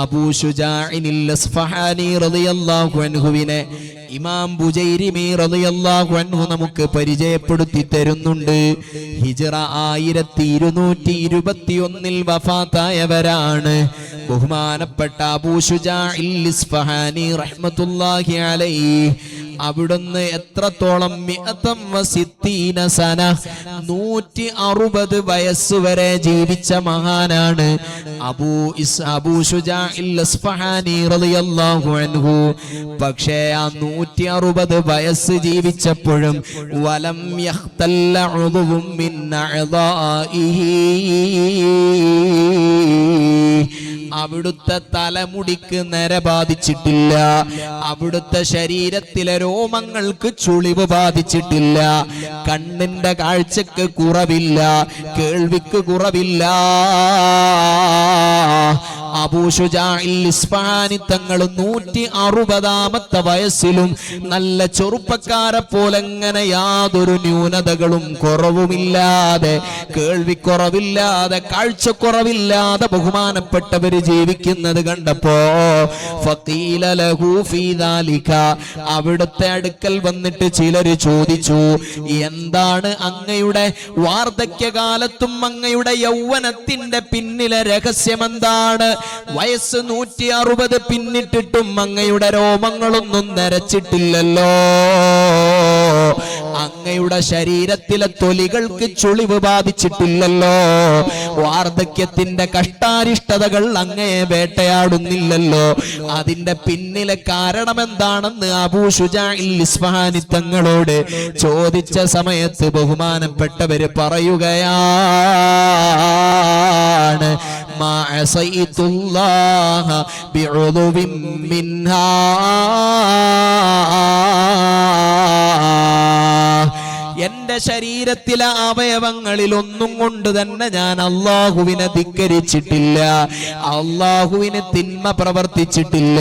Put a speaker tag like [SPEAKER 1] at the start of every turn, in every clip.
[SPEAKER 1] അബൂ ശുജാഇനിൽ അസ്ഫഹാനി റളിയല്ലാഹു അൻഹുവിനെ ഇമാം ബുജൈരിമി റളിയല്ലാഹു അൻഹു നമുക്ക് പരിചയപ്പെടുത്തി തരുന്നുണ്ട്. ഹിജ്റ ആയിരത്തി ഇരുന്നൂറ്റി ഇരുപത്തി ഒന്നിൽ വഫാത്തായവരാണ്. ബഹുമാനപ്പെട്ട അബൂ ശുജാഇൽ ഇസ്ഫഹാനി റഹ്മത്തുള്ളാഹി അലൈഹി. അവിടുന്ന് എത്രത്തോളം സന? നൂറ്റി അറുപത് വയസ്സ് വരെ ജീവിച്ച മഹാനാണ് അബൂ ഇസ് അബൂ അൻഹു. പക്ഷേ ആ നൂറ്റി അറുപത് വയസ്സ് ജീവിച്ചപ്പോഴും വലം അവിടുത്തെ തലമുടിക്ക് നര ബാധിച്ചിട്ടില്ല. അവിടുത്തെ ശരീരത്തിലെ രോമങ്ങൾക്ക് ചുളിവ് ബാധിച്ചിട്ടില്ല. കണ്ണിന്റെ കാഴ്ചക്ക് കുറവില്ല. കേൾവിക്ക് കുറവില്ല. തങ്ങൾ നൂറ്റി അറുപതാമത്തെ വയസ്സിലും നല്ല ചെറുപ്പക്കാരെ പോലെ ഇങ്ങനെ യാതൊരു ന്യൂനതകളും കുറവുമില്ലാതെ കേൾവിക്കുറവില്ലാതെ കാഴ്ചക്കുറവില്ലാതെ ബഹുമാനപ്പെട്ടവര് ജീവിക്കുന്നത് കണ്ടപ്പോ അവിടുത്തെ അടുക്കൽ വന്നിട്ട് ചിലര് ചോദിച്ചു എന്താണ് അങ്ങയുടെ വാർദ്ധക്യകാലത്തും അങ്ങയുടെ യൗവനത്തിന്റെ പിന്നിലെ രഹസ്യം എന്താണ് വയസ്സ് നൂറ്റി അറുപത് പിന്നിട്ടിട്ടും അങ്ങയുടെ രോമങ്ങളൊന്നും നരച്ചിട്ടില്ലല്ലോ. അങ്ങയുടെ ശരീരത്തിലെ തൊലികൾക്ക് ചുളിവ് ബാധിച്ചിട്ടില്ലല്ലോ. വാർദ്ധക്യത്തിന്റെ കഷ്ടാരിഷ്ടതകൾ അങ്ങയെ വേട്ടയാടുന്നില്ലല്ലോ. അതിന്റെ പിന്നിലെ കാരണം എന്താണെന്ന് ഇസ്ഫഹാനി തങ്ങളോട് ചോദിച്ച സമയത്ത് ബഹുമാനപ്പെട്ടവര് പറയുകയാണ് ما عصيت الله بعضو منها എന്റെ ശരീരത്തിലെ അവയവങ്ങളിൽ ഒന്നും കൊണ്ട് തന്നെ ഞാൻ അള്ളാഹുവിനെ ധിക്കരിച്ചിട്ടില്ല. അള്ളാഹുവിന് തിന്മ പ്രവർത്തിച്ചിട്ടില്ല.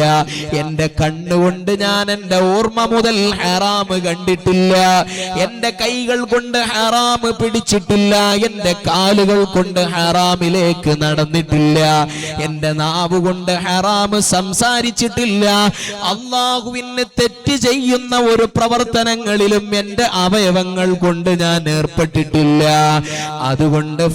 [SPEAKER 1] എന്റെ കണ്ണുകൊണ്ട് ഞാൻ എന്റെ ഓർമ്മ മുതൽ ഹറാമ് കണ്ടിട്ടില്ല. എന്റെ കൈകൾ കൊണ്ട് ഹറാമ് പിടിച്ചിട്ടില്ല. എന്റെ കാലുകൾ കൊണ്ട് ഹറാമിലേക്ക് നടന്നിട്ടില്ല. എന്റെ നാവ് കൊണ്ട് ഹറാമ് സംസാരിച്ചിട്ടില്ല. അള്ളാഹുവിന് തെറ്റ് ചെയ്യുന്ന ഒരു പ്രവർത്തനങ്ങളിലും എന്റെ അവയവങ്ങൾ കൊണ്ട് ഞാൻ ഏർപ്പെട്ടിട്ടില്ല. അതുകൊണ്ട്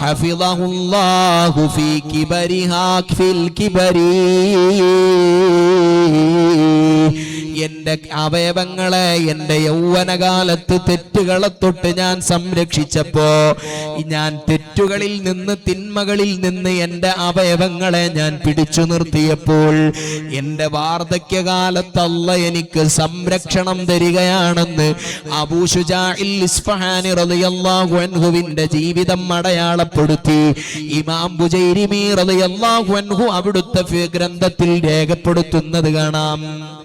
[SPEAKER 1] ഹഫിളഹുല്ലാഹു ഫീ കിബരിഹാ ഫിൽ കിബരി എന്റെ അവയവങ്ങളെ എന്റെ യൗവനകാലത്ത് തെറ്റുകളെ തൊട്ട് ഞാൻ സംരക്ഷിച്ചപ്പോ ഞാൻ തെറ്റുകളിൽ നിന്ന് തിന്മകളിൽ നിന്ന് എന്റെ അവയവങ്ങളെ ഞാൻ പിടിച്ചു നിർത്തിയപ്പോൾ എന്റെ വാർദ്ധക്യകാലത്തല്ല എനിക്ക് സംരക്ഷണം തരികയാണെന്ന് അബൂഷുജാൻഹുവിന്റെ ജീവിതം അടയാളപ്പെടുത്തി. ഇമാം ബുജൈരിമി അൻഹു അവിടുത്തെ ഗ്രന്ഥത്തിൽ രേഖപ്പെടുത്തുന്നത് കാണാം.